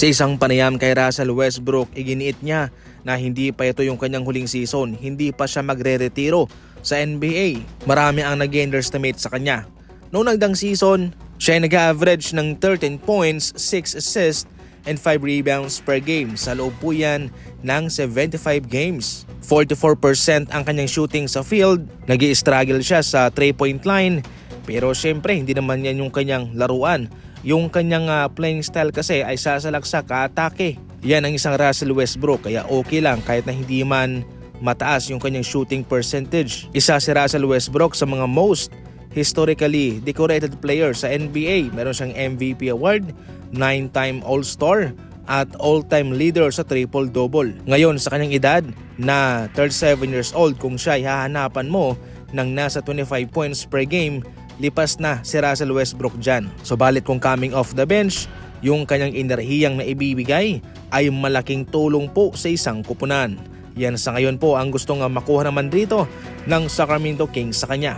Sa isang panayam kay Russell Westbrook, iginiit niya na hindi pa ito yung kanyang huling season, hindi pa siya magre-retiro sa NBA. Marami ang nag-underestimate sa kanya. Noong nagdang season, siya ay nag-average ng 13 points, 6 assists, and 5 rebounds per game. Sa loob po yan ng 75 games. 44% ang kanyang shooting sa field. nag struggle siya sa 3-point line. Pero syempre, hindi naman yan yung kanyang laruan. Yung kanyang ah, playing style kasi ay sasalaksak atake. Yan ang isang Russell Westbrook kaya okay lang kahit na hindi man mataas yung kanyang shooting percentage. Isa si Russell Westbrook sa mga most historically decorated player sa NBA. Meron siyang MVP award, 9-time All-Star at all-time leader sa triple-double. Ngayon sa kanyang edad na 37 years old kung siya ay hahanapan mo ng nasa 25 points per game, lipas na si Russell Westbrook dyan. So balit kung coming off the bench, yung kanyang enerhiyang na ibibigay ay malaking tulong po sa isang kupunan. Yan sa ngayon po ang gusto nga makuha naman dito ng Sacramento Kings sa kanya.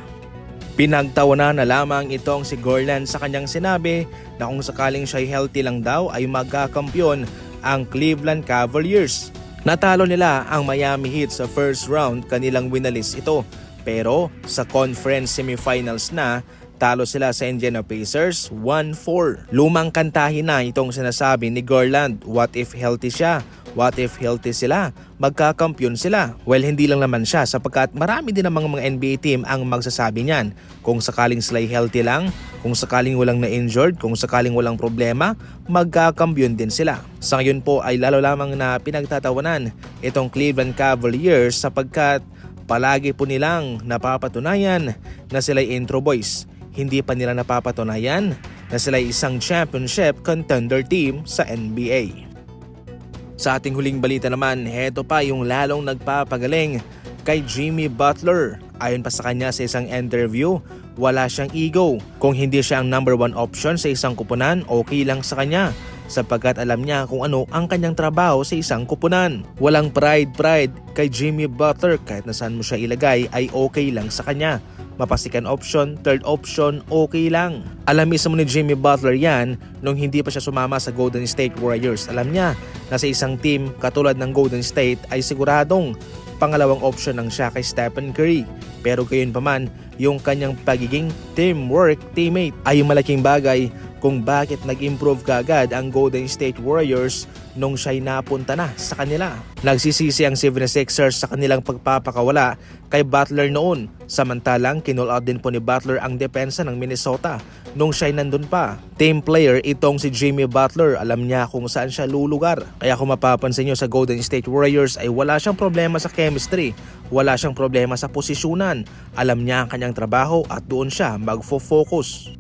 Pinagtawanan na lamang itong si Gorland sa kanyang sinabi na kung sakaling siya'y healthy lang daw ay magkakampyon ang Cleveland Cavaliers. Natalo nila ang Miami Heat sa first round kanilang winalis ito pero sa conference semifinals na talo sila sa Indiana Pacers 1-4. Lumang kantahin na itong sinasabi ni Garland, what if healthy siya? What if healthy sila? Magkakampyon sila. Well, hindi lang naman siya sapagkat marami din namang mga NBA team ang magsasabi niyan. Kung sakaling sila healthy lang, kung sakaling walang na-injured, kung sakaling walang problema, magkakampyon din sila. Sa ngayon po ay lalo lamang na pinagtatawanan itong Cleveland Cavaliers sapagkat palagi po nilang napapatunayan na sila'y intro boys. Hindi pa nila napapatunayan na sila'y isang championship contender team sa NBA. Sa ating huling balita naman, heto pa yung lalong nagpapagaling kay Jimmy Butler. Ayon pa sa kanya sa isang interview, wala siyang ego. Kung hindi siya ang number one option sa isang kupunan, okay lang sa kanya sapagkat alam niya kung ano ang kanyang trabaho sa isang kupunan. Walang pride-pride kay Jimmy Butler kahit na saan mo siya ilagay ay okay lang sa kanya. Mapasikan option, third option, okay lang. Alam mismo ni Jimmy Butler yan nung hindi pa siya sumama sa Golden State Warriors. Alam niya na sa isang team katulad ng Golden State ay siguradong pangalawang option ng siya kay Stephen Curry. Pero gayon pa man, yung kanyang pagiging teamwork teammate ay yung malaking bagay kung bakit nag-improve kagad ang Golden State Warriors nung siya'y napunta na sa kanila. Nagsisisi ang 76ers sa kanilang pagpapakawala kay Butler noon. Samantalang kinull out din po ni Butler ang depensa ng Minnesota nung siya'y nandun pa. Team player itong si Jimmy Butler. Alam niya kung saan siya lulugar. Kaya kung mapapansin nyo sa Golden State Warriors ay wala siyang problema sa chemistry. Wala siyang problema sa posisyonan. Alam niya ang kanyang trabaho at doon siya magfo-focus.